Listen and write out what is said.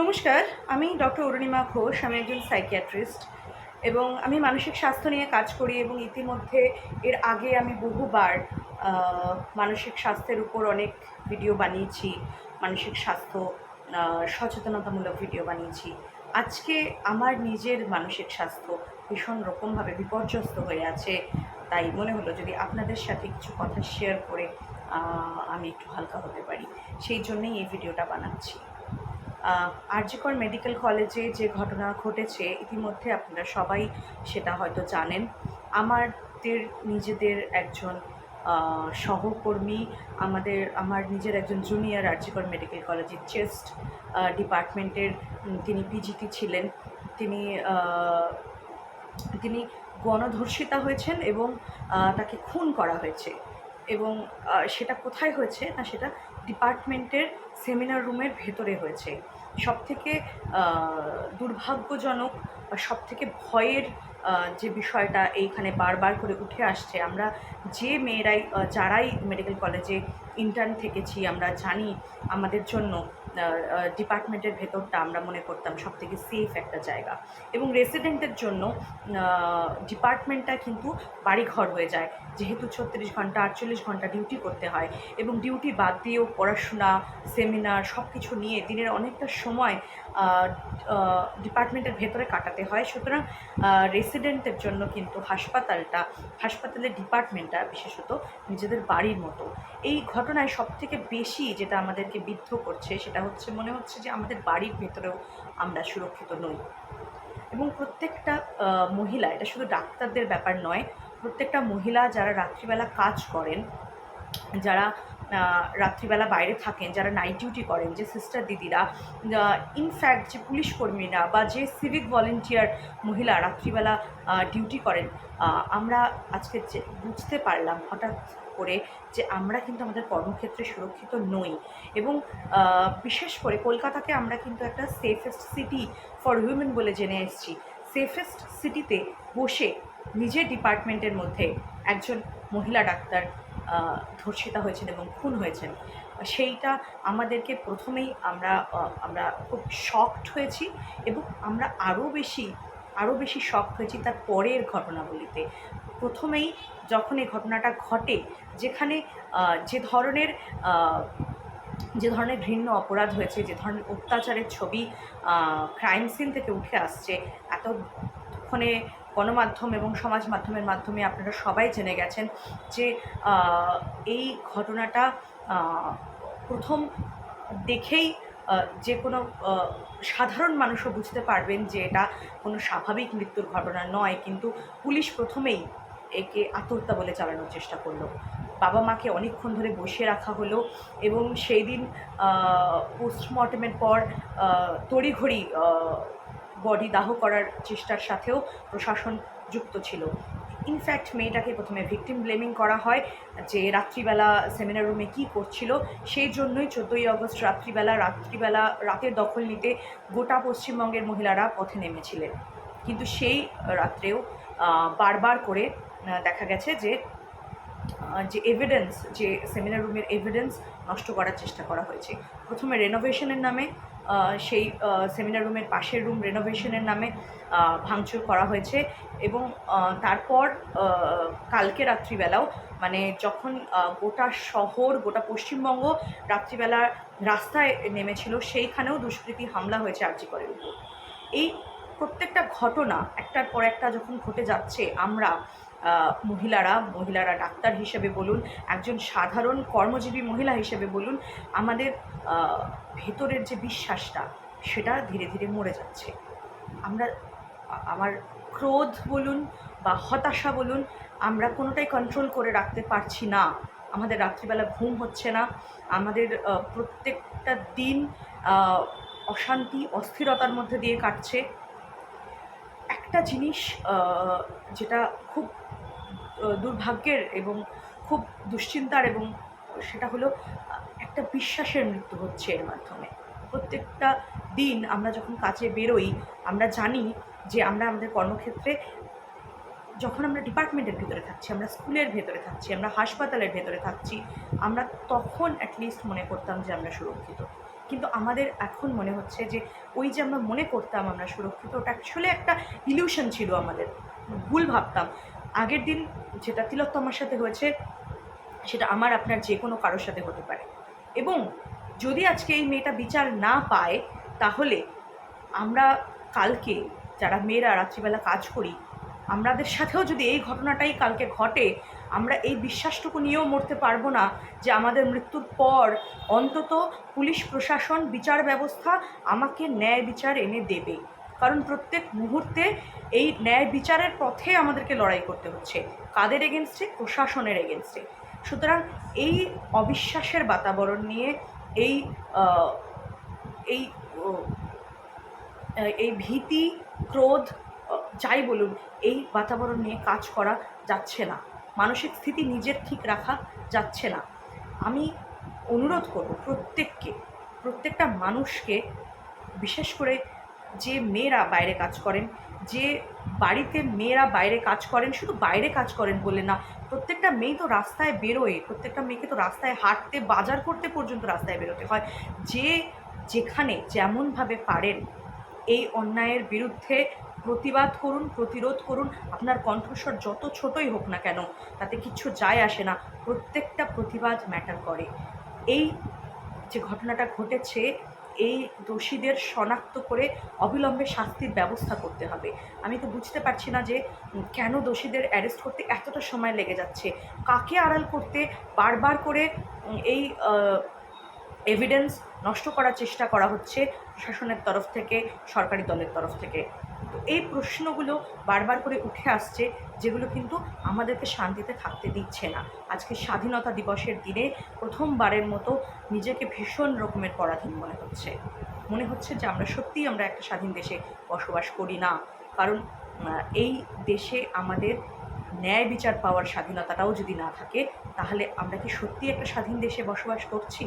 নমস্কার, আমি ডক্টর অরুণিমা ঘোষ, আমি একজন সাইকিয়াট্রিস্ট এবং আমি মানসিক স্বাস্থ্য নিয়ে কাজ করি এবং ইতিমধ্যে এর আগে আমি বহুবার মানসিক স্বাস্থ্যের উপর অনেক ভিডিও বানিয়েছি, মানসিক স্বাস্থ্য সচেতনতামূলক ভিডিও বানিয়েছি। আজকে আমার নিজের মানসিক স্বাস্থ্য ভীষণ রকমভাবে বিপর্যস্ত হয়ে আছে, তাই মনে হলো যদি আপনাদের সাথে কিছু কথা শেয়ার করে আমি একটু হালকা হতে পারি। সেই জন্যেই এই ভিডিওটা বানাচ্ছি। আরজিকর মেডিকেল কলেজে যে ঘটনা ঘটেছে, ইতিমধ্যে আপনারা সবাই সেটা হয়তো জানেন। আমাদের নিজেদের একজন সহকর্মী, আমাদের, আমার নিজের একজন জুনিয়র আরজিকর মেডিকেল কলেজের চেস্ট ডিপার্টমেন্টের তিনি পিজিটি ছিলেন। তিনি তিনি গণধর্ষিতা হয়েছেন এবং তাকে খুন করা হয়েছে। এবং সেটা কোথায় হয়েছে না সেটা ডিপার্টমেন্টের সেমিনার রুমের ভেতরে হয়েছে। সব থেকে দুর্ভাগ্যজনক বা সব থেকে ভয়ের যে বিষয়টা এইখানে বারবার করে উঠে আসছে, আমরা যে মেয়েরাই যারাই মেডিকেল কলেজে ইন্টার্ন থেকেছি, আমরা জানি আমাদের জন্য ডিপার্টমেন্টের ভেতরটা আমরা মনে করতাম সব থেকে সেফ একটা জায়গা। এবং রেসিডেন্টের জন্য ডিপার্টমেন্টটা কিন্তু বাড়িঘর হয়ে যায়। যেহেতু ছত্রিশ ঘণ্টা, আটচল্লিশ ঘণ্টা ডিউটি করতে হয় এবং ডিউটি বাদ দিয়েও পড়াশোনা সেমিনার সব কিছু নিয়ে দিনের অনেকটা সময় ডিপার্টমেন্টের ভেতরে কাটাতে হয়। সুতরাং রেসিডেন্টের জন্য কিন্তু হাসপাতালটা, হাসপাতালের ডিপার্টমেন্টটা বিশেষত নিজেদের বাড়ির মতো। এই ঘটনায় সব থেকে বেশি যেটা আমাদেরকে বিদ্ধ করছে সেটা হচ্ছে, মনে হচ্ছে যে আমাদের বাড়ির ভেতরেও আমরা সুরক্ষিত নই। এবং প্রত্যেকটা মহিলা, এটা শুধু ডাক্তারদের ব্যাপার নয়, প্রত্যেকটা মহিলা যারা রাত্রিবেলা কাজ করেন, যারা রাত্রিবেলা বাইরে থাকেন, যারা নাইট ডিউটি করেন, যে সিস্টার দিদিরা ইনফ্যাক্ট যে পুলিশ কর্মীরা বা যে সিভিক ভলেন্টিয়ার মহিলা রাত্রিবেলা ডিউটি করেন আমরা আজকে বুঝতে পারলাম, হঠাৎ করে যে আমরা কিন্তু আমাদের কর্মক্ষেত্রে সুরক্ষিত নই। এবং বিশেষ করে কলকাতাকে আমরা কিন্তু একটা সেফেস্ট সিটি ফর উইমেন বলে জেনে এসেছি। সেফেস্ট সিটিতে বসে নিজের ডিপার্টমেন্টের মধ্যে একজন মহিলা ডাক্তার ধর্ষিতা হয়েছেন এবং খুন হয়েছেন। সেইটা আমাদেরকে প্রথমেই আমরা আমরা খুব শকড হয়েছি এবং আমরা আরও বেশি আরও বেশি শখ হয়েছি তার পরের ঘটনাগুলিতে প্রথমেই যখন এই ঘটনাটা ঘটে, যেখানে যে ধরনের যে ধরনের ঘৃণ্য অপরাধ হয়েছে, যে ধরনের অত্যাচারের ছবি ক্রাইম সিন থেকে উঠে আসছে, এতক্ষণে গণমাধ্যম এবং সমাজ মাধ্যমের মাধ্যমে আপনারা সবাই জেনে গেছেন যে এই ঘটনাটা প্রথম দেখেই যে কোনো সাধারণ মানুষও বুঝতে পারবেন যে এটা কোনো স্বাভাবিক মৃত্যুর ঘটনা নয়, কিন্তু পুলিশ প্রথমেই একে আত্মহত্যা বলে চালানোর চেষ্টা করল। বাবা মাকে অনেকক্ষণ ধরে বসিয়ে রাখা হলো এবং সেই দিন পোস্টমর্টেমের পর তড়িঘড়ি বডি দাহ করার চেষ্টার সাথেও প্রশাসন যুক্ত ছিল। ইনফ্যাক্ট মেয়েটাকে প্রথমে ভিকটিম ব্লেমিং করা হয়, যে রাত্রিবেলা সেমিনার রুমে কী করছিল। সেই জন্যই চোদ্দোই অগস্ট রাত্রিবেলা রাত্রিবেলা রাতের দখল নিতে গোটা পশ্চিমবঙ্গের মহিলারা পথে নেমেছিলেন। কিন্তু সেই রাত্রেও বারবার করে দেখা গেছে যে যে এভিডেন্স যে সেমিনার রুমের এভিডেন্স নষ্ট করার চেষ্টা করা হয়েছে। প্রথমে রেনোভেশনের নামে সেই সেমিনার রুমের পাশের রুম রেনোভেশনের নামে ভাঙচুর করা হয়েছে এবং তারপর কালকে রাত্রিবেলাও মানে যখন গোটা শহর, গোটা পশ্চিমবঙ্গ রাত্রিবেলা রাস্তায় নেমেছিল, সেইখানেও দুষ্কৃতী হামলা হয়েছে আর্জিকরের উপর। এই প্রত্যেকটা ঘটনা, একটার পর একটা যখন ঘটে যাচ্ছে, আমরা মহিলারা মহিলারা ডাক্তার হিসেবে বলুন, একজন সাধারণ কর্মজীবী মহিলা হিসেবে বলুন, আমাদের ভেতরের যে বিশ্বাসটা, সেটা ধীরে ধীরে মরে যাচ্ছে। আমরা, আমার ক্রোধ বলুন বা হতাশা বলুন, আমরা কোনোটাই কন্ট্রোল করে রাখতে পারছি না। আমাদের রাত্রিবেলা ঘুম হচ্ছে না। আমাদের প্রত্যেকটা দিন অশান্তি, অস্থিরতার মধ্যে দিয়ে কাটছে। একটা জিনিস যেটা খুব দুর্ভাগ্যের এবং খুব দুশ্চিন্তার এবং সেটা হলো একটা বিশ্বাসের মৃত্যু হচ্ছে এর মাধ্যমে। প্রত্যেকটা দিন আমরা যখন কাজে বেরোই, আমরা জানি যে আমরা আমাদের কর্মক্ষেত্রে যখন আমরা ডিপার্টমেন্টের ভেতরে থাকছি, আমরা স্কুলের ভেতরে থাকছি, আমরা হাসপাতালের ভেতরে থাকছি, আমরা তখন অ্যাটলিস্ট মনে করতাম যে আমরা সুরক্ষিত। কিন্তু আমাদের এখন মনে হচ্ছে যে ওই যে আমরা মনে করতাম আমরা সুরক্ষিত, ওটা অ্যাকচুয়ালি একটা ইলিউশন ছিল আমাদের। ভুল ভাবতাম। আগের দিন যেটা তিলোত্তমার সাথে হয়েছে, সেটা আমার, আপনার যে কোনো কারোর সাথে হতে পারে। এবং যদি আজকে এই মেয়েটা বিচার না পায়, তাহলে আমরা কালকে যারা মেয়েরা রাত্রিবেলা কাজ করি, আমাদের সাথেও যদি এই ঘটনাটাই কালকে ঘটে, আমরা এই বিশ্বাসটুকু নিয়েও মরতে পারব না যে আমাদের মৃত্যুর পর অন্তত পুলিশ, প্রশাসন, বিচার ব্যবস্থা আমাকে ন্যায় বিচার এনে দেবে। কারণ প্রত্যেক মুহূর্তে এই ন্যায় বিচারের পথে আমাদেরকে লড়াই করতে হচ্ছে। কাদের এগেনস্টে প্রশাসনের এগেনস্টে সুতরাং এই অবিশ্বাসের বাতাবরণ নিয়ে এই এই এই ভীতি, ক্রোধ যাই বলুন, এই বাতাবরণ নিয়ে কাজ করা যাচ্ছে না। মানসিক স্থিতি নিজের ঠিক রাখা যাচ্ছে না। আমি অনুরোধ করব প্রত্যেককে, প্রত্যেকটা মানুষকে, বিশেষ করে যে মেয়েরা বাইরে কাজ করেন, যে বাড়িতে মেয়েরা বাইরে কাজ করেন, শুধু বাইরে কাজ করেন বলে না, প্রত্যেকটা মেয়ে তো রাস্তায় বেরোয়, প্রত্যেকটা মেয়েকে তো রাস্তায় হাঁটতে, বাজার করতে পর্যন্ত রাস্তায় বেরোতে হয়। যে যেখানে যেমনভাবে পারেন এই অন্যায়ের বিরুদ্ধে প্রতিবাদ করুন, প্রতিরোধ করুন, আপনার কণ্ঠস্বর যত ছোটই হোক না কেন, তাতে কিচ্ছু যায় আসে না, প্রত্যেকটা প্রতিবাদ ম্যাটার করে। এই যে ঘটনাটা ঘটেছে এই দোষীদের শনাক্ত করে অবিলম্বে শাস্তির ব্যবস্থা করতে হবে। আমি তো বুঝতে পারছি না যে কেন দোষীদের অ্যারেস্ট করতে এতটা সময় লেগে যাচ্ছে। কাকে আড়াল করতে বারবার করে এই এভিডেন্স নষ্ট করার চেষ্টা করা হচ্ছে প্রশাসনের তরফ থেকে, সরকারি দলের তরফ থেকে? তো এই প্রশ্নগুলো বারবার করে উঠে আসছে, যেগুলো কিন্তু আমাদেরকে শান্তিতে থাকতে দিচ্ছে না। আজকে স্বাধীনতা দিবসের দিনে প্রথমবারের মতো নিজেকে ভীষণ রকমের পরাধীন মনে হচ্ছে। মনে হচ্ছে যে আমরা সত্যিই আমরা একটা স্বাধীন দেশে বসবাস করি না। কারণ এই দেশে আমাদের ন্যায় বিচার পাওয়ার স্বাধীনতাটাও যদি না থাকে, তাহলে আমরা কি সত্যি একটা স্বাধীন দেশে বসবাস করছি?